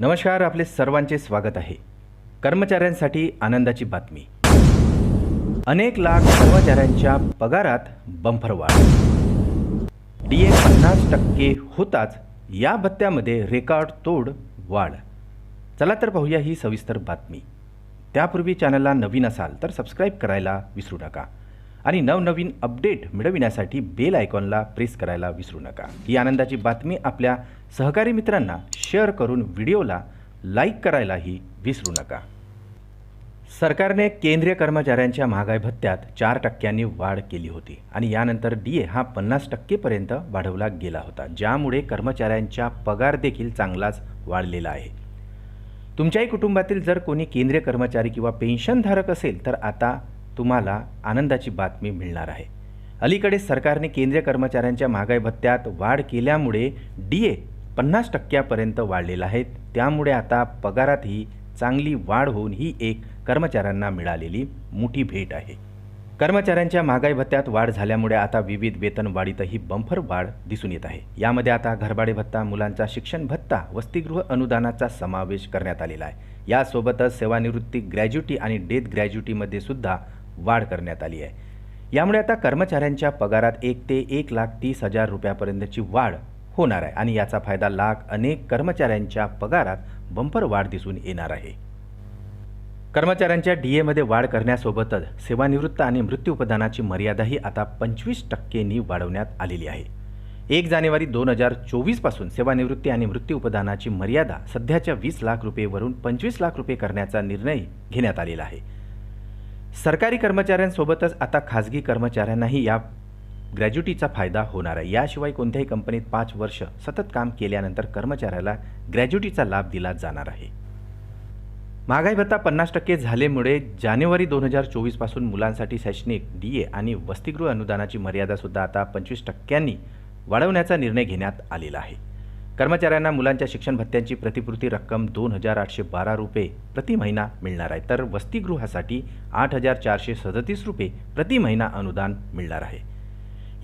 नमस्कार आपले सर्वांचे स्वागत आहे. कर्मचाऱ्यांसाठी आनंदाची बातमी. अनेक लाख कर्मचाऱ्यांच्या पगारात बंफर वाढ डी ए पन्नास टक्के होताच या भत्त्यामध्ये रेकॉर्ड तोड वाढ. चला तर पाहूया ही सविस्तर बातमी. त्यापूर्वी चॅनलला नवीन असाल तर सबस्क्राईब करायला विसरू नका. आणि नवनवीन अपडेट मिळविण्यासाठी बेल आयकॉनला प्रेस करायला विसरू नका. ही आनंदाची बातमी आपल्या सहकारी मित्रांना शेअर करून व्हिडिओला लाईक करायलाही विसरू नका. सरकारने केंद्रीय कर्मचाऱ्यांच्या महागाई भत्त्यात चार टक्क्यांनी वाढ केली होती आणि यानंतर डी ए हा पन्नास टक्केपर्यंत वाढवला गेला होता ज्यामुळे कर्मचाऱ्यांच्या पगार देखील चांगलाच वाढलेला आहे. तुमच्याही कुटुंबातील जर कोणी केंद्रीय कर्मचारी किंवा पेन्शनधारक असेल तर आता तुम्हाला आनंदाची बातमी मिळणार आहे. अलीकडे सरकारने केंद्रीय कर्मचाऱ्यांच्या महागाई भत्त्यात वाढ केल्यामुळे डी ए पन्नास टक्क्यापर्यंत वाढलेला आहे. त्यामुळे आता पगारातही चांगली वाढ होऊन ही एक कर्मचाऱ्यांना मिळालेली मोठी भेट आहे. कर्मचाऱ्यांच्या महागाई भत्त्यात वाढ झाल्यामुळे आता विविध वेतन वाढीतही बंफर वाढ दिसून येत आहे. यामध्ये आता घरभाडे भत्ता मुलांचा शिक्षण भत्ता वसतिगृह अनुदानाचा समावेश करण्यात आलेला आहे. यासोबतच सेवानिवृत्ती ग्रॅज्युटी आणि डेथ ग्रॅज्युटीमध्ये सुद्धा वाढ करण्यात आली आहे. यामुळे आता कर्मचाऱ्यांच्या पगारात एक ते एक लाख तीस हजार रुपयापर्यंतची वाढ होणार आहे आणि याचा फायदा लाख अनेक कर्मचाऱ्यांच्या पगारात बंपर वाढ दिसून येणार आहे. कर्मचाऱ्यांच्या डी एमध्ये वाढ करण्यासोबतच सेवानिवृत्त आणि मृत्यूपदानाची मर्यादाही आता पंचवीस टक्केनी वाढवण्यात आलेली आहे. एक जानेवारी दोन हजार चोवीसपासून सेवानिवृत्ती आणि मृत्यूपदानाची मर्यादा सध्याच्या वीस लाख रुपयेवरून पंचवीस लाख रुपये करण्याचा निर्णय घेण्यात आलेला आहे. सरकारी कर्मचाऱ्यांसोबतच आता खाजगी कर्मचाऱ्यांनाही या ग्रॅज्युटीचा फायदा होणार आहे. याशिवाय कोणत्याही कंपनीत पाच वर्ष सतत काम केल्यानंतर कर्मचाऱ्याला ग्रॅज्युटीचा लाभ दिला जाणार आहे. महागाई भत्ता पन्नास टक्के झाल्यामुळे जानेवारी दोन हजार चोवीसपासून मुलांसाठी शैक्षणिक डी ए आणि वसतिगृह अनुदानाची मर्यादासुद्धा आता पंचवीस टक्क्यांनी वाढवण्याचा निर्णय घेण्यात आलेला आहे. कर्मचाऱ्यांना मुलांच्या शिक्षण भत्त्यांची प्रतिपूर्ती रक्कम दोन हजार आठशे बारा रुपये प्रति महिना मिळणार आहे. तर वसतिगृहासाठी आठ हजार चारशे सदतीस रुपये प्रति महिना अनुदान मिळणार आहे.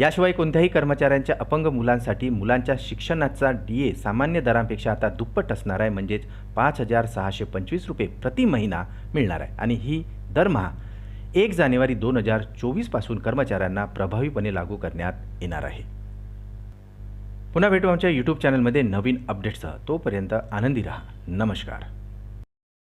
याशिवाय कोणत्याही कर्मचाऱ्यांच्या अपंग मुलांसाठी मुलांच्या शिक्षणाचा डी ए सामान्य दरांपेक्षा आता दुप्पट असणार आहे. म्हणजेच पाच हजार सहाशे पंचवीस रुपये प्रति महिना मिळणार आहे. आणि ही दरमहा एक जानेवारी दोन हजार चोवीसपासून कर्मचाऱ्यांना प्रभावीपणे लागू करण्यात येणार आहे. पुन्हा भेटू आमच्या यूट्यूब चॅनलमध्ये नवीन अपडेट्ससह तोपर्यंत आनंदी राहा. नमस्कार.